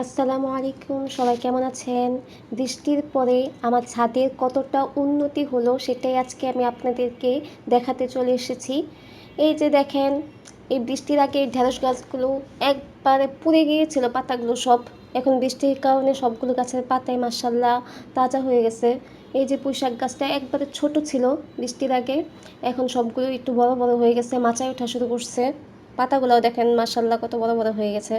আসসালামু আলাইকুম, সবাই কেমন আছেন? বৃষ্টির পরে আমার ছাদের কতটা উন্নতি হলো সেটাই আজকে আমি আপনাদেরকে দেখাতে চলে এসেছি। এই যে দেখেন, এই বৃষ্টির আগে ঢেঁড়স গাছগুলো একবারে পুড়ে গিয়েছিল, পাতাগুলো সব। এখন বৃষ্টির কারণে সবগুলো গাছের পাতায় মাসাল্লাহ তাজা হয়ে গেছে। এই যে পুঁইশাক গাছটা একবারে ছোট ছিল বৃষ্টির আগে, এখন সবগুলো একটু বড় বড় হয়ে গেছে, মাচায় ওঠা শুরু করছে। পাতাগুলোও দেখেন মাসাল্লাহ কত বড় বড় হয়ে গেছে।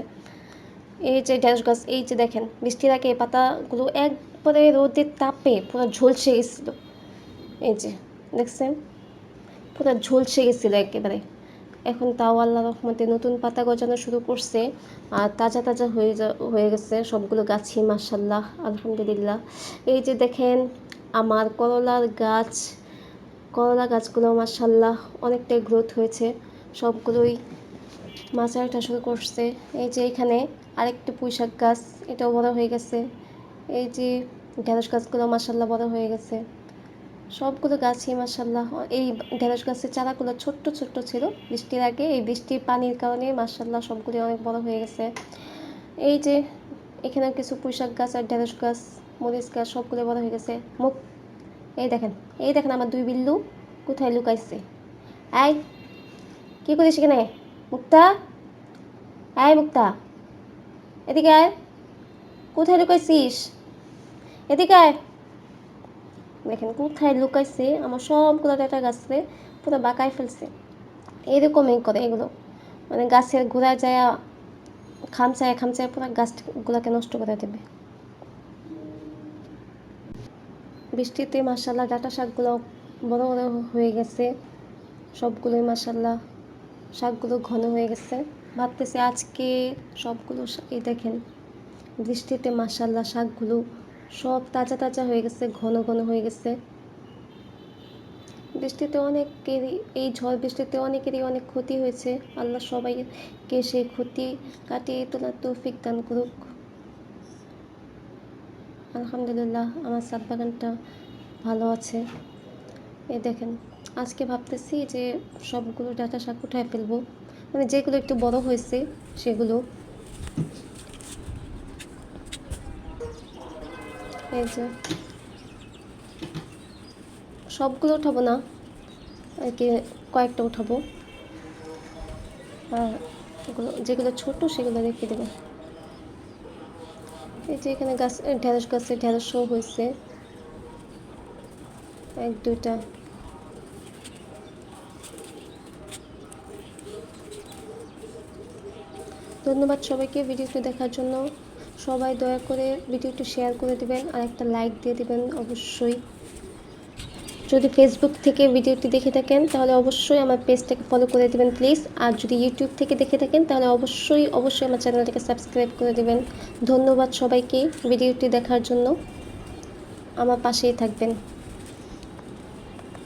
এই যে ঢেঁড়স গাছ, এই যে দেখেন, বৃষ্টির আগে এই পাতাগুলো একবারে রোদের তাপে পুরো ঝলসে গেছিল। এই যে, দেখছেন? পুরো ঝলসে গেছিল একেবারে। এখন তাও আল্লাহ রহমতে নতুন পাতা গজানো শুরু করছে, আর তাজা তাজা হয়ে যা, হয়ে গেছে সবগুলো গাছই মার্শাল্লাহ আলহামদুলিল্লাহ। এই যে দেখেন, আমার করলার গাছ, করলা গাছগুলো মার্শাল্লাহ অনেকটাই গ্রোথ হয়েছে। সবগুলোই ওঠা শুরু করছে। এই যে এখানে আরেকটা পুঁইশাক গাছ, এটাও বড় হয়ে গেছে। এই যে ঢেঁড়স গাছগুলো মাসাল্লাহ বড় হয়ে গেছে। সবগুলো গাছই মাসাল্লাহ এই ঢেঁড়স গাছের চারাগুলো ছোট্ট ছোট্ট ছিল। বৃষ্টির আগে এই বৃষ্টির পানির কারণে মাসাল্লাহ সবগুলি অনেক বড় হয়ে গেছে। এই যে এখানে কিছু পুঁইশাক গাছ আর ঢেঁড়স গাছ, মরিচ গাছ সবগুলো বড় হয়ে গেছে। মুখ, এই দেখেন এই দেখেন আমার দুই বিল্লু কোথায় লুকাইছে। আয় কী করিস এখানে? মুক্তা? আয় মুক্তা। এদিকে আয়। কোথায় লুকাইছিস? এদিকে আয়। দেখেন, কোথায় লুকাইছে? আমার সবগুলো ডাটা গাছে পুরো বাঁকায় ফেলছে। এরকমই করে এগুলো। মানে গাছের গোড়ায় যায়, খামচায় খামচায় পুরো গাছগুলোকে নষ্ট করে দেবে। বৃষ্টিতে মাসাল্লাহ ডাটা শাকগুলো বড় বড় হয়ে গেছে। সবগুলোই মাসাল্লাহ শাকগুলো ঘন হয়ে গেছে। ভাবতেছি আজকে সবগুলো এই দেখেন, বৃষ্টিতে মাসাল্লাহ শাকগুলো সব তাজা তাজা হয়ে গেছে, ঘন ঘন হয়ে গেছে। বৃষ্টিতে অনেকেরই, এই ঝড় বৃষ্টিতে অনেকেরই অনেক ক্ষতি হয়েছে। আল্লাহ সবাইকে সেই ক্ষতি কাটিয়ে তোলার তৌফিক দান করুক। আলহামদুলিল্লাহ, আমার সাত বাগানটা ভালো আছে। এই দেখেন, আজকে ভাবতেছি যে সবগুলো ডাটা শাক উঠায় ফেলব। মানে যেগুলো একটু বড় হয়েছে, সেগুলো। এই যে। সবগুলো উঠাবো না, আর কি, কয়েকটা উঠাবো। আর এগুলো, যেগুলো ছোট, সেগুলো রেখে দেবো। এই যে এখানে গাছ, ঢেঁড়স গাছে ঢেঁড়সও হয়েছে। এক, দুইটা। ধন্যবাদ সবাইকে ভিডিওটি দেখার জন্য। সবাই দয়া করে ভিডিওটি শেয়ার করে দিবেন আর একটা লাইক দিয়ে দিবেন অবশ্যই। যদি ফেসবুক থেকে ভিডিওটি দেখে থাকেন, তাহলে অবশ্যই আমার পেজটাকে ফলো করে দেবেন প্লিজ আর যদি ইউটিউব থেকে দেখে থাকেন, তাহলে অবশ্যই অবশ্যই আমার চ্যানেলটাকে সাবস্ক্রাইব করে দেবেন। ধন্যবাদ সবাইকে ভিডিওটি দেখার জন্য। আমার পাশেই থাকবেন।